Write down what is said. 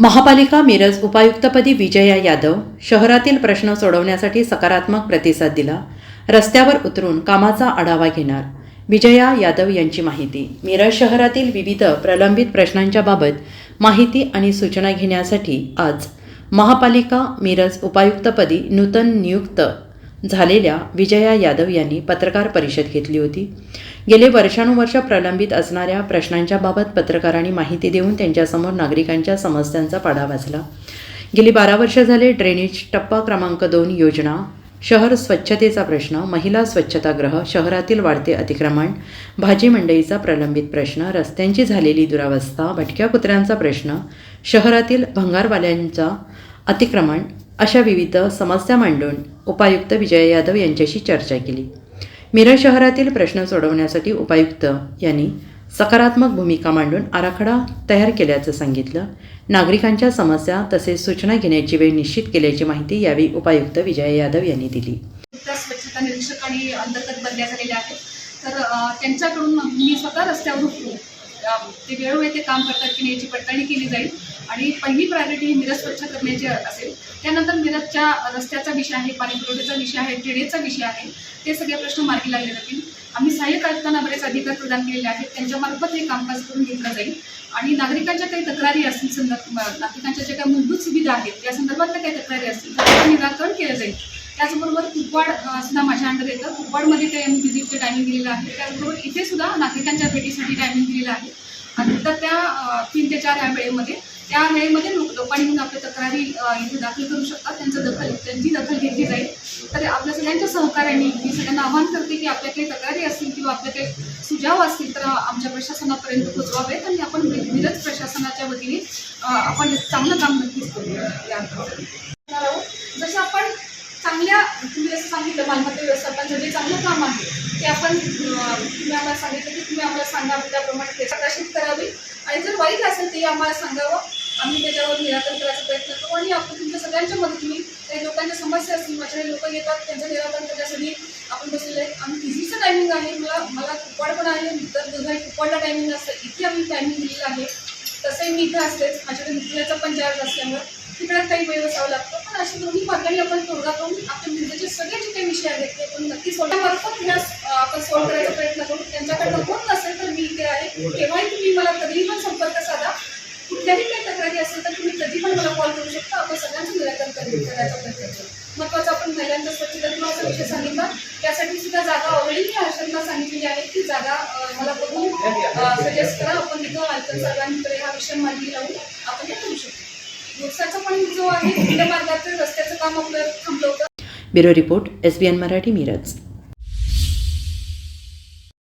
महापालिका मिरज उपायुक्तपदी विजया यादव शहरातील प्रश्न सोडवण्यासाठी सकारात्मक प्रतिसाद दिला. रस्त्यावर उतरून कामाचा आढावा घेणार. विजया यादव यांची माहिती. मिरज शहरातील विविध प्रलंबित प्रश्नांच्या बाबत माहिती आणि सूचना घेण्यासाठी आज महापालिका मिरज उपायुक्तपदी नूतन नियुक्त झालेल्या विजया यादव यांनी पत्रकार परिषद घेतली होती. गेले वर्षानुवर्ष प्रलंबित असणाऱ्या प्रश्नांच्या बाबत पत्रकारांनी माहिती देऊन त्यांच्यासमोर नागरिकांच्या समस्यांचा पाढा वाचला. गेली बारा वर्ष झाले ड्रेनेज टप्पा क्रमांक दोन योजना शहर स्वच्छतेचा प्रश्न महिला स्वच्छतागृह शहरातील वाढते अतिक्रमण भाजी मंडईचा प्रलंबित प्रश्न रस्त्यांची झालेली दुरावस्था भटक्या कुत्र्यांचा प्रश्न शहरातील भंगारवाल्यांचा अतिक्रमण अशा विविध समस्या मांडून उपायुक्त विजय यादव यांच्याशी चर्चा केली. मिरज शहरातील प्रश्न सोडवण्यासाठी उपायुक्त यांनी सकारात्मक भूमिका मांडून आराखडा तयार केल्याचं सांगितलं. नागरिकांच्या समस्या तसेच सूचना घेण्याची वेळ निश्चित केल्याची माहिती यावेळी उपायुक्त विजय यादव यांनी दिली. स्वच्छता निरीक्षक आणि अंतर्गत बदल्या झालेल्या आहेत. तर त्यांच्याकडून मी स्वतः रस्त्यावर उतरून ते वेळोवेळी ते काम करतात की नाही याची पडताळणी केली जाईल. आणि पहिली प्रायोरिटी मिरज स्वच्छ करण्याची असेल. त्यानंतर मिरजच्या रस्त्याचा विषय आहे पाणीपुरवठ्याचा विषय आहे ड्रेनेजचा विषय आहे ते सगळे प्रश्न मार्गी लागले जातील. आम्ही सहाय्यक आयुक्तांना बरेच अधिकार प्रदान केलेले आहेत. त्यांच्यामार्फत हे कामकाज करून घेतलं जाईल. आणि नागरिकांच्या काही तक्रारी असतील संदर्भ नागरिकांच्या ज्या काही मूलभूत सुविधा आहेत त्या संदर्भातल्या काही तक्रारी असतील तर त्याचं निराकरण केलं जाईल. त्याचबरोबर कुपवाड सुद्धा माझ्या अंडर येतं. कुपवाडमध्ये काही आम्ही व्हिजिटचं टायमिंग दिलेलं आहे. त्याचबरोबर इथे सुद्धा नागरिकांच्या भेटीसाठी टायमिंग दिलेलं आहे. आणि तर त्या तीन ते चार या वेळेमध्ये त्या वेळेमध्ये लोक लोकांनी येऊन आपल्या तक्रारी इथे दाखल करू शकतात. त्यांचं दखल त्यांची दखल घेतली जाईल. तर आपल्या सगळ्यांच्या सहकार्याने मी सगळ्यांना आवाहन करते की आपल्या काही तक्रारी असतील किंवा आपल्या काही सुझाव असतील तर आमच्या प्रशासनापर्यंत पोचवावेत आणि आपण मिरज प्रशासनाच्या वतीने आपण चांगलं काम नक्कीच करूया या जसं आपण चांगल्या तुम्ही जसं सांगितलं मालमत्ता व्यवस्थापनाचं जे चांगलं काम आहे ते आपण तुम्ही आम्हाला सांगितलं की तुम्ही आम्हाला सांगा त्याप्रमाणे ते प्रकाशित करावे. आणि जर वाईट असेल ते आम्हाला सांगावं. आम्ही त्याच्यावर निराकरण करायचा प्रयत्न करू आणि आपण तुमच्या सगळ्यांच्या मदतीने काही लोकांच्या समस्या असतील माझ्याकडे लोक येतात त्यांचं निराकरण करण्यासाठी आपण बसलेलं आहे. आम्ही फिजिक्सचं टायमिंग आहे. मला मला कुपाड पण आहे. तर दुधा कुपाडला टायमिंग असतं. इथे आम्ही टायमिंग दिलेलं आहे. तसंही मी इथं असतेच. माझ्याकडे मित्राचा पण चार्ज असल्यामुळे तिकडे काही वेळ बसावा लागतो. पण अशा दोन्ही मार्गाने आपण तोडगा करून आपल्या मिरजेचे सगळे जे काही विषय आहेत ते आपण नक्की सोडण्यामार्फत ह्या आपण सॉल्व्ह करायचा प्रयत्न करू. त्यांच्याकडनं होत नसेल तर मी इथे आहे. केव्हाही तुम्ही मला कधीही पण संपर्क साधा. कुठल्याही काही तक्रारी असेल तर तुम्ही कधी पण मला कॉल करू शकता. आपण सगळ्यांचं निराकरण करू करायचा प्रयत्न करू महत्त्वाचं आपण महिलांचा स्वच्छतेचा विषय सांगितला. त्यासाठी सुद्धा जागा ऑलरेडी मी हर्षदला सांगितलेली आहे की जागा मला बघून सजेस्ट करा. आपण तिथं आयकर सर्वांकडे हा विषय मागणी लावून आपण हे करू शकतो दिवसाचा पण जो आहे मार्गाचं रस्त्याचं काम आपलं थांबलं होतं. Bureau report S B N Marathi Miraj.